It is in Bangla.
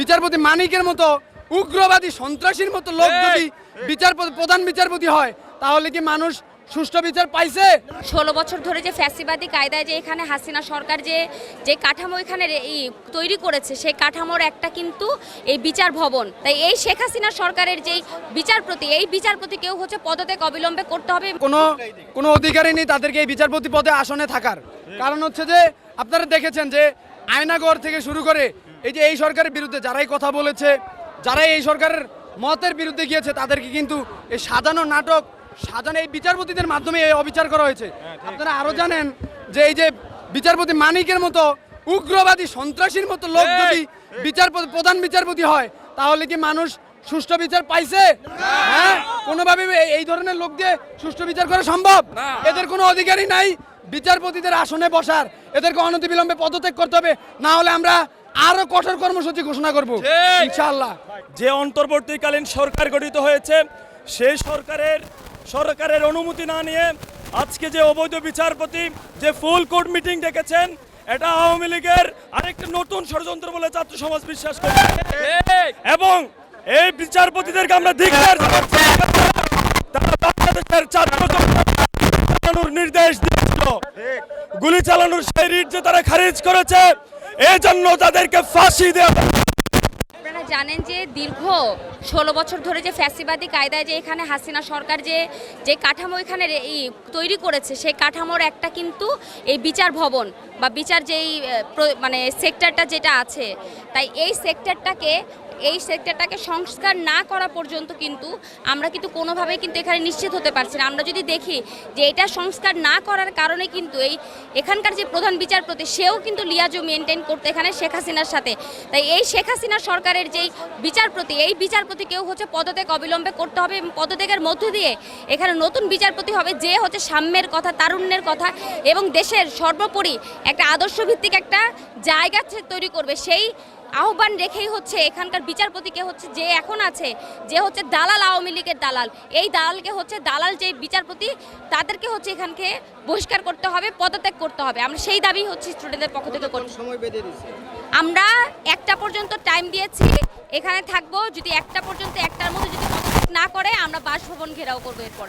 বিচারপতি মানিকের মতো উগ্রবাদী সন্ত্রাসীর মতো লোক যদি বিচারপতি প্রধান বিচারপতি হয় তাহলে কি মানুষ সুষ্ঠু বিচার পাইছে? ষোলো বছর ধরে যে ফ্যাসিবাদী কায়দায় যে এখানে হাসিনা সরকার যে যে কাঠামো এখানে এই তৈরি করেছে সেই কাঠামোর একটা কিন্তু এই বিচার ভবন। তাই এই শেখ হাসিনা সরকারের যেই বিচারপতি এই বিচারপতি কেউ হচ্ছে পদত্যাগ অবিলম্বে করতে হবে। কোনো কোনো অধিকারই নেই তাদেরকে এই বিচারপতি পদে আসনে থাকার। কারণ হচ্ছে যে আপনারা দেখেছেন যে আয়নাগর থেকে শুরু করে এই যে এই সরকারের বিরুদ্ধে যারাই কথা বলেছে যারাই এই সরকারের মতের বিরুদ্ধে গিয়েছে তাদেরকে কিন্তু এই সাজানো নাটক সাজানো এই বিচারপতিদের মাধ্যমে এই অবিচার করা হয়েছে। আপনারা আরও জানেন যে এই যে বিচারপতি মানিকের মতো উগ্রবাদী সন্ত্রাসীর মতো লোক যদি বিচারপতি প্রধান বিচারপতি হয় তাহলে কি মানুষ সুষ্ঠু বিচার পাইছে? হ্যাঁ? কোনোভাবে এই- এই ধরনের লোক দিয়ে সুষ্ঠু বিচার করা সম্ভব? এদের কোনো অধিকারই নাই। বিচারপতিদের আসনে বসার এদেরকে অনতিবিলম্বে পদত্যাগ করতে হবে। না হলে আমরা আরও কঠোর কর্মসূচি ঘোষণা করব। ইনশাআল্লাহ। যে অন্তর্বর্তীকালীন সরকার গঠিত হয়েছে সেই সরকারের সরকারের অনুমতি না নিয়ে আজকে যে অবৈধ বিচারপতি যে ফুল কোর্ট মিটিং ডেকেছেন এটা আওয়ামী লীগের আরেকটা নতুন ষড়যন্ত্র বলে ছাত্র সমাজ বিশ্বাস করে এবং এই বিচারপতিদেরকে আমরা ধিক্কার তারা বাংলাদেশের ছাত্র চালানোর নির্দেশ দিয়েছিল। গুলি চালানোর সেই রিট যে তারা খারিজ করেছে এই জন্য তাদেরকে ফাঁসি দেওয়া আপনারা জানেন যে দীর্ঘ ষোলো বছর ধরে যে ফ্যাসিবাদী কায়দায় যে এখানে হাসিনা সরকার যে যে কাঠামো এখানে তৈরি করেছে, সেই কাঠামোর একটা কিন্তু এই বিচার ভবন বা বিচার যেই মানে সেক্টরটা যেটা আছে, তাই এই সেক্টরটাকে এই সেক্টরটাকে সংস্কার না করা পর্যন্ত কিন্তু আমরা কিন্তু কোনোভাবেই কিন্তু এখানে নিশ্চিত হতে পারছি না। আমরা যদি দেখি যে এটা সংস্কার না করার কারণে কিন্তু এই এখানকার যে প্রধান বিচারপতি, সেও কিন্তু লিয়াজো মেনটেন করতে এখানে শেখ হাসিনার সাথে। তাই এই শেখ হাসিনা সরকারের যেই বিচারপতি, এই বিচারপতি কেউ হচ্ছে পদত্যাগ অবিলম্বে করতে হবে এবং পদত্যাগের মধ্য দিয়ে এখানে নতুন বিচারপতি হবে যে হচ্ছে সাম্যের কথা, তারুণ্যের কথা এবং দেশের সর্বোপরি একটা আদর্শভিত্তিক একটা জায়গা তৈরি করবে। সেই আহ্বান রেখেই হচ্ছে এখানকার বিচারপতিকে হচ্ছে যে এখন আছে যে হচ্ছে দালাল আওয়ামী লীগের দালাল। এই দালালকে হচ্ছে দালাল যে বিচারপতি তাদেরকে হচ্ছে এখানকে বহিষ্কার করতে হবে পদত্যাগ করতে হবে। আমরা সেই দাবি হচ্ছে স্টুডেন্টদের পক্ষ থেকে করছি। সময় বেঁধে দিচ্ছে আমরা একটা পর্যন্ত টাইম দিয়েছি এখানে থাকব যদি একটা পর্যন্ত একটার মধ্যে যদি পদত্যাগ না করে আমরা বাসভবন ঘেরাও করব এরপরে।